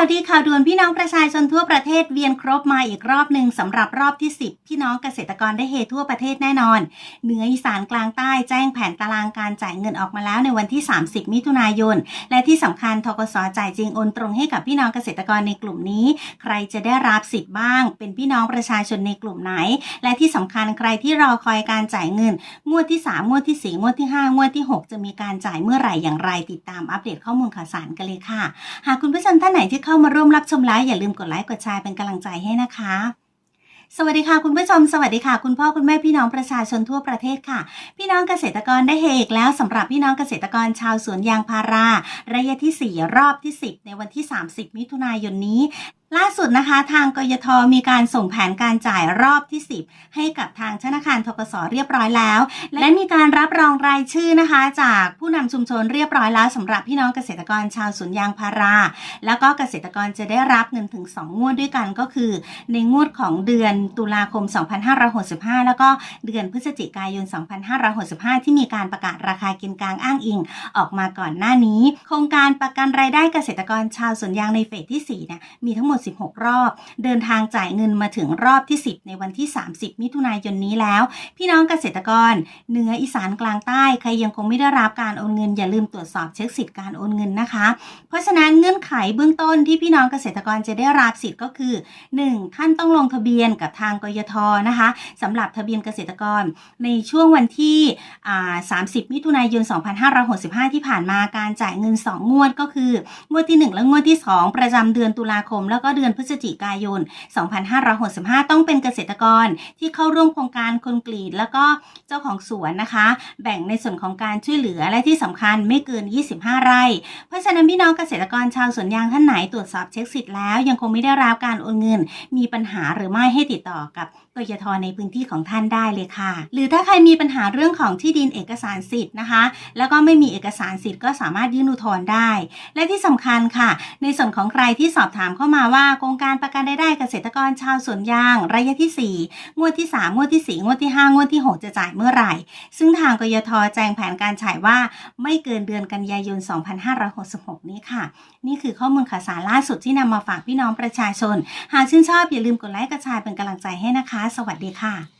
ข่าวดีข่าวด่วนพี่น้องประชาชนทั่วประเทศเวียนครบมาอีกรอบหนึ่งสำหรับรอบที่ 10 พี่น้องเกษตรกรได้เฮทั่วประเทศแน่นอน เหนืออีสานกลางใต้แจ้งแผนตารางการจ่ายเงินออกมาแล้วในวันที่ 30 มิถุนายน และที่สำคัญทกสจ่ายจริงโอนตรงให้กับพี่น้องเกษตรกรในกลุ่มนี้ ใครจะได้รับสิทธิ์บ้าง เป็นพี่น้องประชาชนในกลุ่มไหน และที่สำคัญใครที่รอคอยการจ่ายเงิน งวดที่ 3 งวดที่ 4 งวดที่ 5 งวดที่ 6 จะมีการจ่ายเมื่อไหร่อย่างไรติดตามอัปเดตข้อมูลข่าวสารกันเลยค่ะ หากคุณผู้ชมท่านไหนที่เข้ามาร่วมรับชมไลฟ์อย่าลืมกดไลค์กดแชร์เป็นกำลังใจให้นะคะ สวัสดีค่ะคุณผู้ชม สวัสดีค่ะ คุณพ่อคุณแม่พี่น้องประชาชนทั่วประเทศค่ะ พี่น้องเกษตรกรได้เฮกแล้วสำหรับพี่น้องเกษตรกรชาวสวนยางพารา ระยะที่ 4 รอบที่ 10 ในวันที่ 30 มิถุนายนนี้ ล่าสุดนะคะ ทางกยทมีการส่งแผนการจ่ายรอบที่ 10 ให้กับทางธนาคารทกสเรียบร้อยแล้ว และมีการรับรองรายชื่อนะคะ จากผู้นำชุมชนเรียบร้อยแล้วสำหรับพี่น้องเกษตรกรชาวสวนยางพารา แล้วก็เกษตรกรจะได้รับเงินถึง2งวดด้วยกันก็คือ ในงวดของเดือนตุลาคม 2565 แล้วก็เดือนพฤศจิกายน 2565 ที่มีการประกาศราคากินกลางอ้างอิง ออกมาก่อนหน้านี้ โครงการประกันรายได้เกษตรกรชาวสวนยางในเฟสที่4เนี่ยมีทั้งหมด16 รอบ เดินทางจ่ายเงินมาถึงรอบที่ 10 ในวันที่ 30 มิถุนายนนี้แล้ว พี่น้องเกษตรกรเหนืออีสานกลางใต้ใครยังคงไม่ได้รับการโอนเงินอย่าลืมตรวจสอบเช็คสิทธิ์การโอนเงินนะคะ เพราะฉะนั้นเงื่อนไขเบื้องต้นที่พี่น้องเกษตรกรจะได้รับสิทธิ์ก็คือ 1. ท่านต้องลงทะเบียนกับทางกยทนะคะสำหรับทะเบียนเกษตรกรในช่วงวันที่ 30 มิถุนายน 2565 ที่ผ่านมาการจ่ายเงิน 2 งวดก็คือ งวดที่ 1 และงวดที่ 2 ประจำเดือนตุลาคม แล้วก็เดือนพฤศจิกายน 2565 ต้องเป็นเกษตรกรที่เข้าร่วมโครงการคนกรีด แล้วก็เจ้าของสวนนะคะ แบ่งในส่วนของการช่วยเหลือและที่สำคัญไม่เกิน 25 ไร่ เพราะฉะนั้นพี่น้องเกษตรกรชาวสวนยางท่านไหนตรวจสอบเช็คสิทธิ์แล้ว ยังคงไม่ได้รับการโอนเงิน มีปัญหาหรือไม่ให้ติดต่อกับกยทในพื้นที่ของท่านได้เลยค่ะ หรือถ้าใครมีปัญหาเรื่องของที่ดินเอกสารสิทธิ์นะคะ แล้วก็ไม่มีเอกสารสิทธิ์ก็สามารถยื่นอุทธรณ์ได้ และที่สำคัญค่ะ ในส่วนของใครที่สอบถามเข้ามาว่าโครงการประกันรายได้เกษตรกรชาวสวนยาง ระยะที่ 4 งวดที่ 3 งวดที่ 4 งวดที่ 5 งวดที่ 6 จะจ่ายเมื่อไหร่ ซึ่งทางกยทแจ้งแผนการจ่ายว่าไม่เกินเดือนกันยายน 2566 นี้ค่ะ นี่คือข้อมูลข่าวสารล่าสุดที่นำมาฝากพี่น้องประชาชน หากชื่นชอบอย่าลืมกดไลค์กระชายเป็นกำลังใจให้นะคะ สวัสดีค่ะ